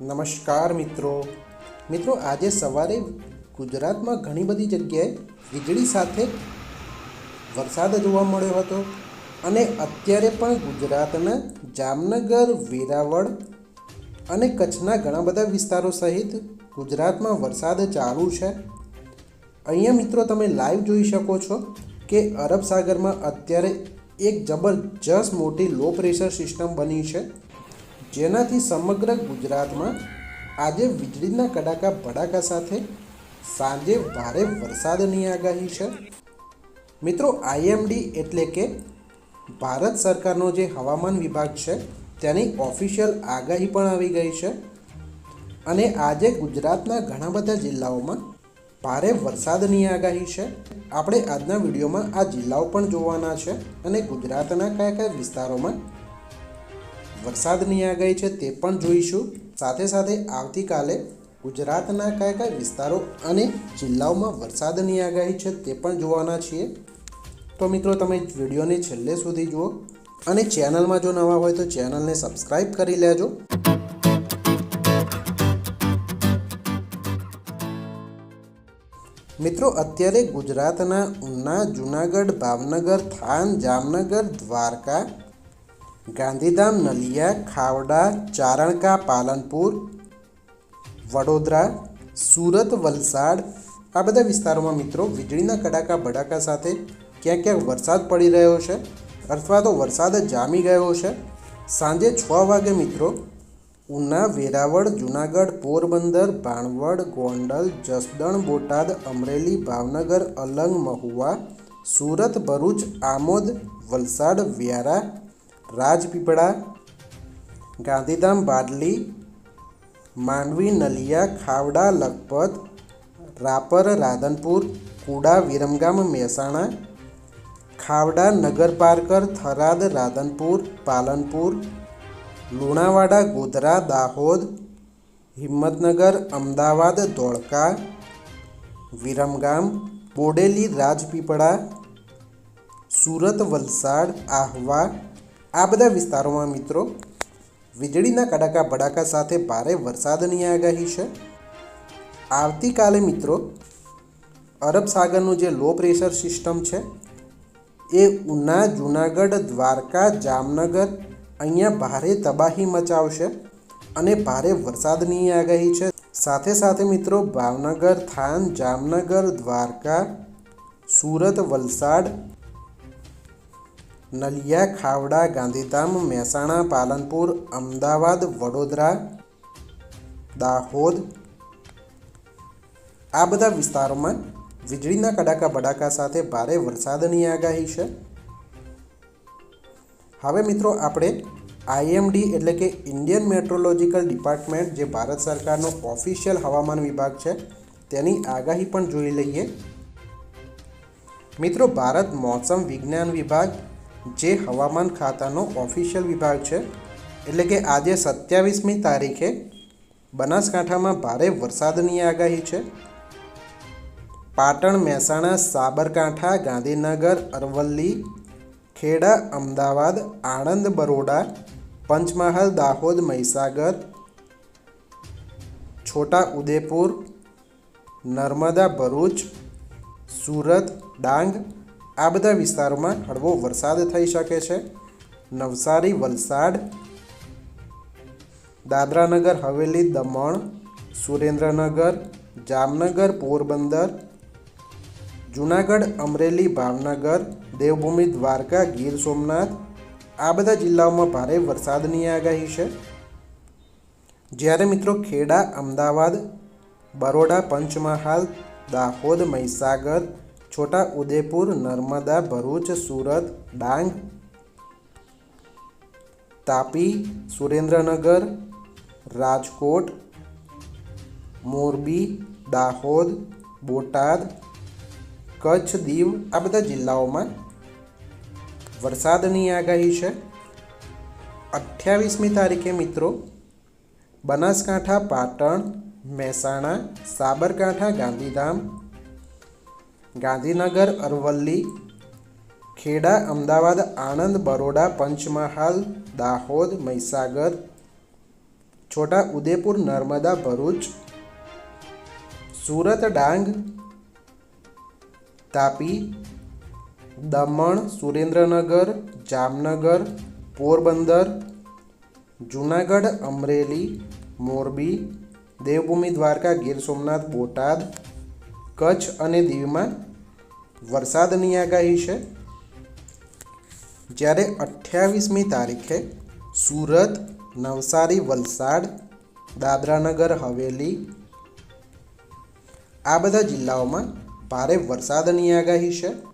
નમસ્કાર મિત્રો. મિત્રો, આજે સવારે ગુજરાતમાં ઘણી બધી જગ્યાએ વીજળી સાથે વરસાદ જોવા મળ્યો હતો અને અત્યારે પણ ગુજરાતના જામનગર, વેરાવળ અને કચ્છના ઘણા બધા વિસ્તારો સહિત ગુજરાતમાં વરસાદ ચાલુ છે. અહીંયા મિત્રો, તમે લાઈવ જોઈ શકો છો કે અરબ સાગરમાં અત્યારે એક જબરજસ્ત મોટી લો પ્રેશર સિસ્ટમ બની છે. જેનાથી સમગ્ર ગુજરાતમાં આજે વીજળીના કડાકા ભડાકા સાથે સાંજે ભારે વરસાદની આગાહી છે. મિત્રો આઈએમડી એટલે કે ભારત સરકારનો જે હવામાન વિભાગ છે, તેની ઓફિશિયલ આગાહી પણ આવી ગઈ છે. અને આજે ગુજરાતના ઘણા બધા જિલ્લાઓમાં ભારે વરસાદની આગાહી છે. આપણે આજના વિડીયોમાં આ જિલ્લાઓ પણ જોવાના છે અને ગુજરાતના કયા કયા વિસ્તારોમાં વરસાદની આગાહી છે તે પણ જોઈશું. સાથે સાથે આવતીકાલે ગુજરાતના કયા કયા વિસ્તારો અને જિલ્લાઓમાં વરસાદની આગાહી છે તે પણ જોવાના છીએ. તો મિત્રો, તમે વિડીયોને છેલ્લે સુધી જુઓ અને ચેનલમાં જો નવા હોય તો ચેનલને સબસ્ક્રાઈબ કરી લેજો. મિત્રો, અત્યારે ગુજરાતના ઉના, જુનાગઢ, ભાવનગર, થાન, જામનગર, દ્વારકા ગાંધીધામ, નલિયા, ખાવડા, ચારણકા, પાલનપુર, વડોદરા, સુરત, વલસાડ આ બધા વિસ્તારોમાં મિત્રો વીજળીના કડાકા ભડાકા સાથે ક્યાંક ક્યાંક વરસાદ પડી રહ્યો છે અથવા તો વરસાદ જામી ગયો છે? સાંજે છ વાગે મિત્રો ઉના, વેરાવળ, જુનાગઢ, પોરબંદર, ભાણવડ, ગોંડલ, જસદણ, બોટાદ, અમરેલી, ભાવનગર, અલંગ, મહુવા, સુરત, ભરૂચ, આમોદ, વલસાડ, વ્યારા રાજપીપળા, ગાંધીધામ બાદલી માંડવી નલિયા, ખાવડા લખપત, રાપર રાધનપુર, કુડા વિરમગામ મહેસાણા, ખાવડા નગરપાર્કર થરાદ રાધનપુર, પાલનપુર, લુણાવાડા ગોધરા દાહોદ, હિંમતનગર અમદાવાદ ધોળકા, વિરમગામ, બોડેલી રાજપીપળા, સુરત વલસાડ, આહવા આ બધા વિસ્તારોમાં મિત્રો, વીજળીના કડાકા ભડાકા સાથે ભારે વરસાદની આગાહી છે. આવતીકાલે મિત્રો, અરબ સાગરનું જે લો પ્રેશર સિસ્ટમ છે, એ ઉના, જુનાગઢ, દ્વારકા, જામનગર અહીંયા ભારે તબાહી મચાવશે અને ભારે વરસાદની આગાહી છે. સાથે સાથે મિત્રો, ભાવનગર, થાન, જામનગર, દ્વારકા, સુરત, વલસાડ નલિયા, ખાવડા, ગાંધીધામ, મહેસાણા, પાલનપુર, અમદાવાદ, વડોદરા, દાહોદ આ બધા વિસ્તારોમાં વીજળીના કડાકા બડાકા સાથે ભારે વરસાદની આગાહી છે. હવે મિત્રો આપણે આઈએમડી એટલે કે ઇન્ડિયન મેટ્રોલોજીકલ ડિપાર્ટમેન્ટ, જે ભારત સરકારનો ઓફિશિયલ હવામાન વિભાગ છે, તેની આગાહી પણ જોઈ લઈએ. મિત્રો, ભારત મોસમ વિજ્ઞાન વિભાગ જે હવામાન ખાતાનો ઓફિશિયલ વિભાગ છે, એટલે કે આજે સત્યાવીસમી તારીખે બનાસકાંઠામાં ભારે વરસાદની આગાહી છે. પાટણ, મહેસાણા, સાબરકાંઠા, ગાંધીનગર, અરવલ્લી, ખેડા, અમદાવાદ, આણંદ, બરોડા, પંચમહાલ, દાહોદ, મહીસાગર, છોટા ઉદેપુર, નર્મદા, ભરૂચ, સુરત, ડાંગ આ બધા વિસ્તારોમાં હળવો વરસાદ થઈ શકે છે. નવસારી, વલસાડ, દાદરાનગર, હવેલી, દમણ, સુરેન્દ્રનગર, જામનગર, પોરબંદર, જુનાગઢ, અમરેલી, ભાવનગર, દેવભૂમિ, દ્વારકા, ગીર સોમનાથ, આ બધા જિલ્લાઓમાં ભારે વરસાદની આગાહી છે. જ્યારે મિત્રો ખેડા, અમદાવાદ, બરોડા, પંચમહાલ, દાહોદ, મહીસાગર છોટા ઉદેપુર, નર્મદા, ભરૂચ, સુરત, ડાંગ, તાપી, સુરેન્દ્રનગર, રાજકોટ, મોરબી, દાહોદ, બોટાદ, કચ્છ, દીવ આ બધા જિલ્લાઓમાં વરસાદની આગાહી છે. અઠ્યાવીસમી તારીખે મિત્રો બનાસકાંઠા, પાટણ, મહેસાણા, સાબરકાંઠા, ગાંધીધામ ગાંધીનગર, અરવલ્લી, ખેડા, અમદાવાદ, આણંદ, બરોડા, પંચમહાલ, દાહોદ, મહીસાગર, છોટા ઉદેપુર, નર્મદા, ભરૂચ, સુરત, ડાંગ, તાપી, દમણ, સુરેન્દ્રનગર, જામનગર, પોરબંદર, જુનાગઢ, અમરેલી, મોરબી, દેવભૂમિ દ્વારકા, ગીર સોમનાથ, બોટાદ કચ્છ અને દીવમાં વરસાદની આગાહી છે. જ્યારે અઠ્યાવીસમી તારીખે સુરત, નવસારી, વલસાડ, દાદરાનગર, હવેલી આ બધા જિલ્લાઓમાં ભારે વરસાદની આગાહી છે.